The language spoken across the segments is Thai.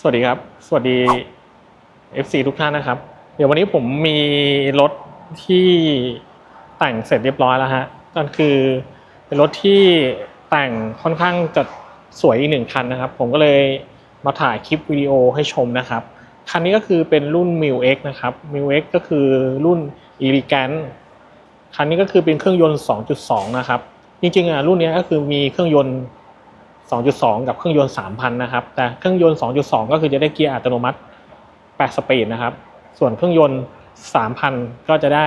สวัสดีครับ สวัสดี FC ทุกท่านนะครับ เดี๋ยววันนี้ผมมีรถที่แต่งเสร็จเรียบร้อยแล้วฮะก็คือเป็นรถที่แต่งค่อนข้างจะสวยอีกหนึ่งคันนะครับ ผมก็เลยมาถ่ายคลิปวิดีโอให้ชมนะครับ คันนี้ก็คือเป็นรุ่น m i l X นะครับ m i l X ก็คือรุ่น Elegant คันนี้ก็คือเป็นเครื่องยนต์ 2.2 นะครับ จริงๆอะรุ่นนี้ก็คือมีเครื่องยนต์ 2.2 กับเครื่องยนต์ 3,000 นะครับ แต่เครื่องยนต์ 2.2 ก็คือจะได้เกียร์อัตโนมัติ 8 สปีดนะครับ ส่วนเครื่องยนต์ 3,000 ก็จะได้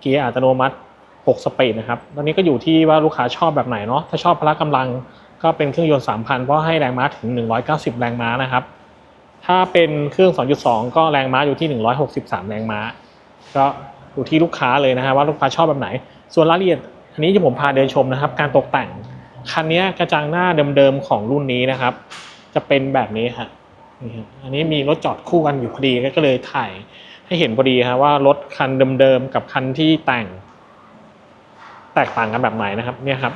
เกียร์อัตโนมัติ 6 สปีดนะครับ ตอนนี้ก็อยู่ที่ว่าลูกค้าชอบแบบไหนเนาะ ถ้าชอบพละกำลังก็เป็นเครื่องยนต์ 3,000 เพราะให้แรงม้าถึง 190 แรงม้านะครับ ถ้าเป็นเครื่อง 2.2 ก็แรงม้าอยู่ที่ 163 แรงม้า ก็อยู่ที่ลูกค้าเลยนะฮะว่าลูกค้าชอบแบบไหน ส่วนรายละเอียดอันนี้ที่ผมพาเดินชมนะครับ การตกแต่ง คันนี้กระจังหน้าเดิมๆของรุ่นนี้นะครับ จะเป็นแบบนี้ฮะนี่ฮะอันนี้มีรถจอดคู่กันอยู่พอดีก็เลยถ่ายให้เห็นพอดีฮะว่ารถคันเดิมๆกับคันที่แต่ง แตกต่างกันแบบไหนนะครับ เนี่ยครับ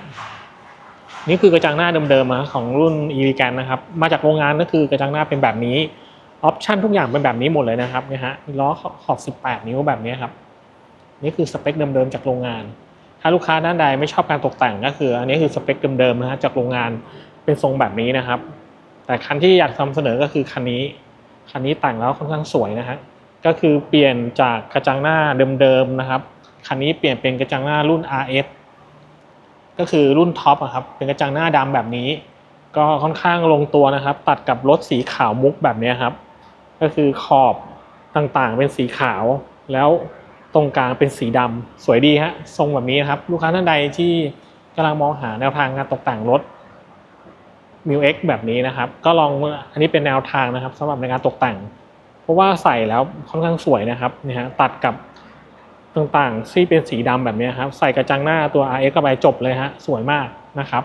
นี่คือกระจังหน้าเดิมๆของรุ่น e v ีแกนนะครับ มาจากโรงงานก็คือกระจังหน้าเป็นแบบนี้ออปชันทุกอย่างเป็นแบบนี้หมดเลยนะครับเนี่ยฮะล้อขอบ 18 นิ้วแบบนี้ครับ นี่คือสเปคเดิมๆจากโรงงาน ถ้าลูกค้าด้านใดไม่ชอบการตกแต่งก็คือ อันนี้คือสเปคเดิมๆนะฮะจากโรงงานเป็นทรงแบบนี้นะครับ แต่คันที่อยากทำเสนอก็คือคันนี้ คันนี้แต่งแล้วค่อนข้างสวยนะฮะก็คือเปลี่ยนจากกระจังหน้าเดิมๆนะครับคันนี้เปลี่ยนเป็นกระจังหน้ารุ่น RS ก็คือรุ่นท็อปอะครับเป็นกระจังหน้าดำแบบนี้ ก็ค่อนข้างลงตัวนะครับ ตัดกับรถสีขาวมุกแบบนี้ครับ ก็คือขอบต่างๆเป็นสีขาวแล้ว ตรงกลางเป็นสีดำสวยดีฮะทรงแบบนี้นะครับ ลูกค้าท่านใดที่กำลังมองหาแนวทางการตกแต่งรถ m ิ x แบบนี้นะครับ ก็ลองอันนี้เป็นแนวทางนะครับสำหรับในการตกแต่ง เพราะว่าใส่แล้วค่อนข้างสวยนะครับนี่ฮะตัดกับต่างๆที่เป็นสีดำแบบนี้ครับ ใส่กระจังหน้าตัว RX เข้าไปจบเลยฮะสวยมากนะครับ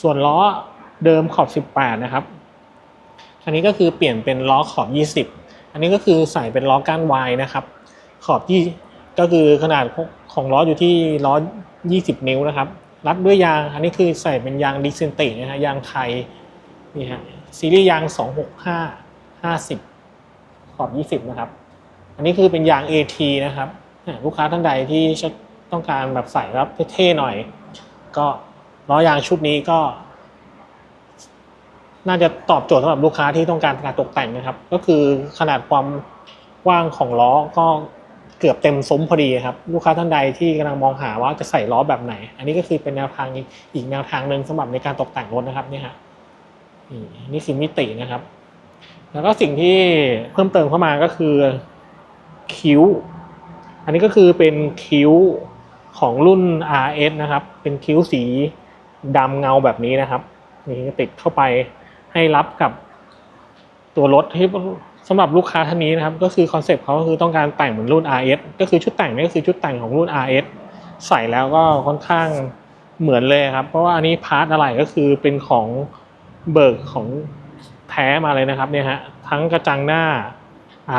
ส่วนล้อเดิมขอบ 18 นะครับ อันนี้ก็คือเปลี่ยนเป็นล้อขอบ 20 อันนี้ก็คือใส่เป็นล้อก้านวายนะครับ ขอบยี่ก็คือขนาดของล้ออยู่ที่ล้อ 20 นิ้วนะครับ รัดด้วยยาง อันนี้คือใส่เป็นยางดิเซนตินะฮะยางไทยนี่ฮะซีรีส์ยาง 265 50 ขอบ 20 นะครับ อันนี้คือเป็นยาง AT นะครับลูกค้าท่านใดที่ต้องการแบบใส่รับเท่ๆหน่อย ก็ล้อยางชุดนี้ก็ น่าจะตอบโจทย์สำหรับลูกค้าที่ต้องการการตกแต่งนะครับ ก็คือขนาดความกว้างของล้อก็ เกือบเต็มซุ้มพอดีครับ ลูกค้าท่านใดที่กำลังมองหาว่าจะใส่ล้อแบบไหน อันนี้ก็คือเป็นแนวทางอีกแนวทางหนึ่งสำหรับในการตกแต่งรถนะครับนี่ฮะนี่คือมิตินะครับ แล้วก็สิ่งที่เพิ่มเติมเข้ามาก็คือคิ้ว อันนี้ก็คือเป็นคิ้วของรุ่น RS นะครับ เป็นคิ้วสีดำเงาแบบนี้นะครับ นี่ติดเข้าไปให้รับกับตัวรถที่ สำหรับลูกค้าท่านนี้นะครับก็คือคอนเซปต์เขาก็คือต้องการแต่งเหมือนรุ่น RS ก็คือชุดแต่งนี่ก็คือชุดแต่งของรุ่น RS ใส่แล้วก็ค่อนข้างเหมือนเลยครับ เพราะว่าอันนี้พาร์ทอะไรก็คือเป็นของเบิกของแท้มาเลยนะครับเนี่ยฮะทั้งกระจังหน้า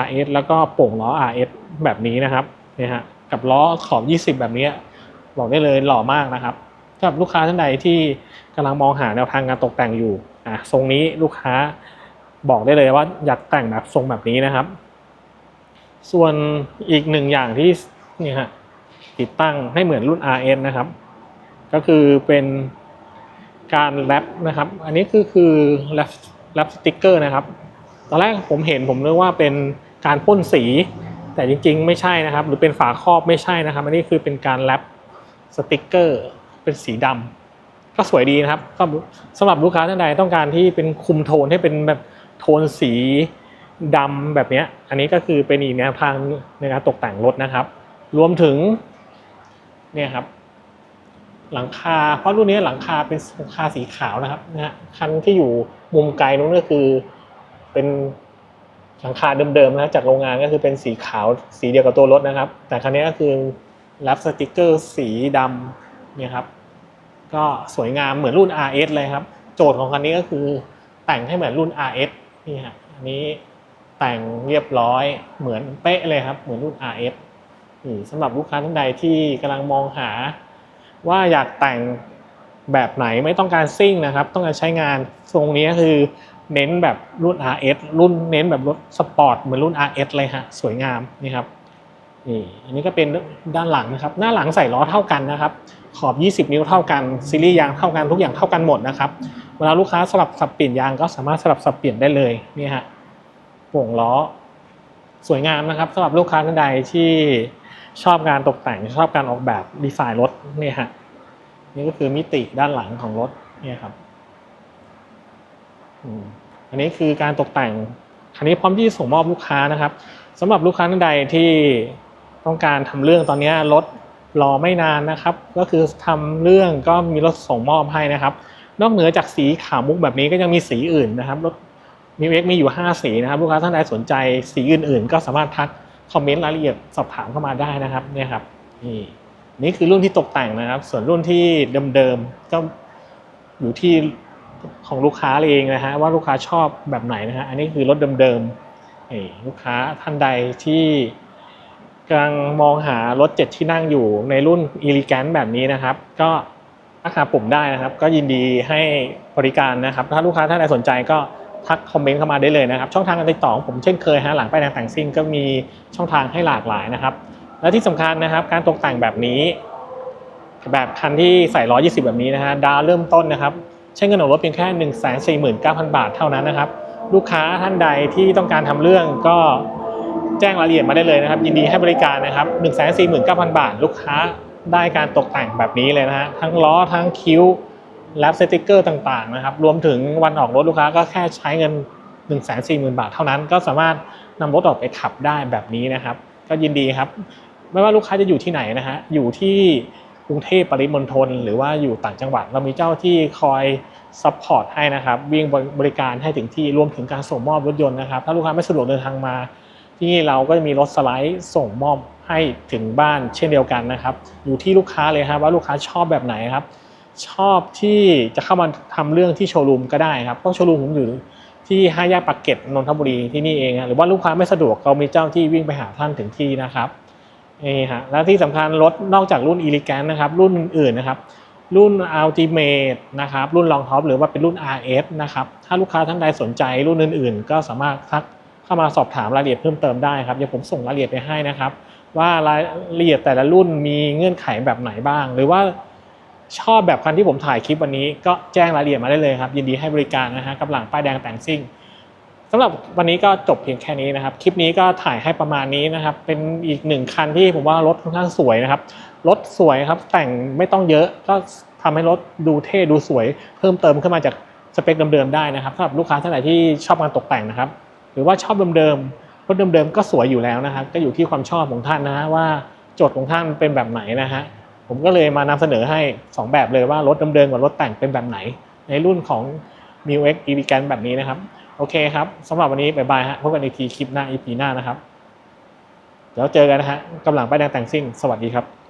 RS แล้วก็โป่งล้อ RS แบบนี้นะครับเนี่ยฮะกับล้อขอบ 20 แบบนี้บอกได้เลยหล่อมากนะครับสำหรับลูกค้าท่านใดที่กำลังมองหาแนวทางการตกแต่งอยู่อะทรงนี้ลูกค้า บอกได้เลยว่าอยากแต่งแบบทรงแบบนี้นะครับ ส่วนอีกหนึ่งอย่างที่นี่ฮะติดตั้งให้เหมือนรุ่น RS นะครับ ก็คือเป็นการแรปนะครับ อันนี้คือคือแรปแรปสติกเกอร์นะครับ ตอนแรกผมเห็นผมนึกว่าเป็นการพ่นสี แต่จริง ๆ ไม่ใช่นะครับ หรือเป็นฝาครอบไม่ใช่นะครับ อันนี้คือเป็นการแรปสติกเกอร์เป็นสีดำก็สวยดีนะครับสำหรับลูกค้าท่านใดต้องการที่เป็นคุมโทนให้เป็นแบบ โทนสีดำแบบนี้อันนี้ก็คือเป็นอีกแนวทางในการตกแต่งรถนะครับ รวมถึงเนี่ยครับหลังคา เพราะรุ่นนี้หลังคาเป็นหลังคาสีขาวนะครับนะฮะคันที่อยู่มุมไกลนู้นก็คือเป็นหลังคาเดิมๆนะจากโรงงานก็คือเป็นสีขาวสีเดียวกับตัวรถนะครับ แต่คันนี้ก็คือรับสติกเกอร์สีดำเนี่ยครับ ก็สวยงามเหมือนรุ่น RS เลยครับ โจทย์ของคันนี้ก็คือแต่งให้เหมือนรุ่น RS นี่ฮะอันนี้แต่งเรียบร้อยเหมือนเป๊ะเลยครับเหมือนรุ่น RS นี่สำหรับลูกค้าท่านใดที่กำลังมองหา ว่าอยากแต่งแบบไหนไม่ต้องการซิ่งนะครับ ต้องการใช้งานทรงนี้คือเน้นแบบรุ่น RS รุ่นเน้นแบบรถสปอร์ตเหมือนรุ่น RS เลยฮะสวยงามนี่ครับนี่อันนี้ก็เป็นด้านหลังนะครับ หน้าหลังใส่ล้อเท่ากันนะครับ ขอบ 20 นิ้วเท่ากันซีรีส์ยางเท่ากันทุกอย่างเท่ากันหมดนะครับ เวลาลูกค้าสลับสับเปลี่ยนยางก็สามารถสลับสับเปลี่ยนได้เลยนี่ฮะโป่งล้อ สวยงามนะครับสำหรับลูกค้าท่านใดที่ชอบการตกแต่งชอบการออกแบบดีไซน์รถนี่ฮะนี่ก็คือมิติด้านหลังของรถนี่ครับอันนี้คือการตกแต่งคันนี้พร้อมที่ส่งมอบลูกค้านะครับสำหรับลูกค้าท่านใดที่ต้องการทำเรื่องตอนนี้รถรอไม่นานนะครับ ก็คือทำเรื่องก็มีรถส่งมอบให้นะครับ นอกเหนือจากสีขาวมุกแบบนี้ก็ยังมีสีอื่นนะครับรถมิวเอ็กมีอยู่ 5 สีนะครับ ลูกค้าท่านใดสนใจสีอื่นๆ ก็สามารถทักคอมเมนต์รายละเอียดสอบถามเข้ามาได้นะครับเนี่ยครับนี่นี่คือรุ่นที่ตกแต่งนะครับ ส่วนรุ่นที่เดิมๆก็อยู่ที่ของลูกค้าเองนะฮะว่าลูกค้าชอบแบบไหนนะฮะอันนี้คือรถเดิมๆนี่ลูกค้าท่านใดที่กำลังมองหารถเจ็ดที่นั่งอยู่ในรุ่น e l e g a n t แบบนี้นะครับ ก็ ทักหาปุ่มได้นะครับ ก็ยินดีให้บริการนะครับ ถ้าลูกค้าท่านใดสนใจก็ทักคอมเมนต์เข้ามาได้เลยนะครับ ช่องทางการติดต่อของผมเช่นเคยฮะหลังไป้ายแดงต่งซิ่งก็มีช่องทางให้หลากหลายนะครับ และที่สำคัญนะครับ การตกแต่งแบบนี้ แบบคันที่ใส่ 120 แบบนี้นะฮะดาวเริ่มต้นนะครับ ใช้เงินออกรถเพียงแค่ 149,000 บาทเท่านั้นนะครับ ลูกค้าท่านใดที่ต้องการทำเรื่องก็แจ้งรายละเอียดมาได้เลยนะครับ ยินดีให้บริการนะครับ 149,000 บาท ลูกค้า ได้การตกแต่งแบบนี้เลยนะฮะทั้งล้อทั้งคิ้วแลปสติกเกอร์ต่างๆนะครับรวมถึงวันออกรถลูกค้าก็แค่ใช้เงิน 140,000 บาทเท่านั้น ก็สามารถนำรถออกไปขับได้แบบนี้นะครับ ก็ยินดีครับ ไม่ว่าลูกค้าจะอยู่ที่ไหนนะฮะอยู่ที่กรุงเทพปริมณฑลหรือว่าอยู่ต่างจังหวัด เรามีเจ้าที่คอยซัพพอร์ตให้นะครับวิ่งบริการให้ถึงที่รวมถึงการส่งมอบรถยนต์นะครับ ถ้าลูกค้าไม่สะดวกเดินทางมา ที่นี่เราก็จะมีรถสไลด์ส่งมอบให้ถึงบ้านเช่นเดียวกันนะครับ อยู่ที่ลูกค้าเลยครับว่าลูกค้าชอบแบบไหนครับ ชอบที่จะเข้ามาทำเรื่องที่โชว์รูมก็ได้ครับเพราะโชว์รูมผมอยู่ที่ห้าแยกปากเกร็ดนนทบุรีที่นี่เองหรือว่าลูกค้าไม่สะดวกเรามีเจ้าที่วิ่งไปหาท่านถึงที่นะครับนี่ฮะและที่สำคัญรถนอกจากรุ่น e l e g a n t นะครับ รุ่นอื่นๆนะครับรุ่น Ultimate นะครับรุ่น Long Top หรือว่าเป็นรุ่น RS นะครับถ้าลูกค้าท่านใดสนใจรุ่นอื่นๆ ก็สามารถทัก เข้ามาสอบถามรายละเอียดเพิ่มเติมได้ครับเดี๋ยวผมส่งรายละเอียดไปให้นะครับ ว่ารายละเอียดแต่ละรุ่นมีเงื่อนไขแบบไหนบ้าง หรือว่าชอบแบบคันที่ผมถ่ายคลิปวันนี้ก็แจ้งรายละเอียดมาได้เลยครับ ยินดีให้บริการนะฮะกับหลังป้ายแดงแต่งซิ่งสำหรับวันนี้ก็จบเพียงแค่นี้นะครับ คลิปนี้ก็ถ่ายให้ประมาณนี้นะครับ เป็นอีกหนึ่งคันที่ผมว่ารถค่อนข้างสวยนะครับ รถสวยครับ แต่งไม่ต้องเยอะ ก็ทำให้รถดูเท่ดูสวย เพิ่มเติมขึ้นมาจากสเปคเดิมๆได้นะครับสำหรับลูกค้าท่านไหนที่ชอบการตกแต่งนะครับ รือว่าชอบเดิมๆรถเดิมๆก็สวยอยู่แล้วนะครับ ก็อยู่ที่ความชอบของท่านนะฮะว่าโจทย์ของท่านเป็นแบบไหนนะฮะผมก็เลยมานำเสนอให้ 2 แบบเลยว่ารถเดิมๆกับรถแต่งเป็นแบบไหน ในรุ่นของ m i u X e v i g a n แบบนี้นะครับ โอเคครับสำหรับวันนี้บายบายฮะพบกันอีกทีคลิปหน้า EP หน้านะครับเดี๋ยวเจอกันนะฮะกำลังไปแดงแต่งซิ่ง สวัสดีครับ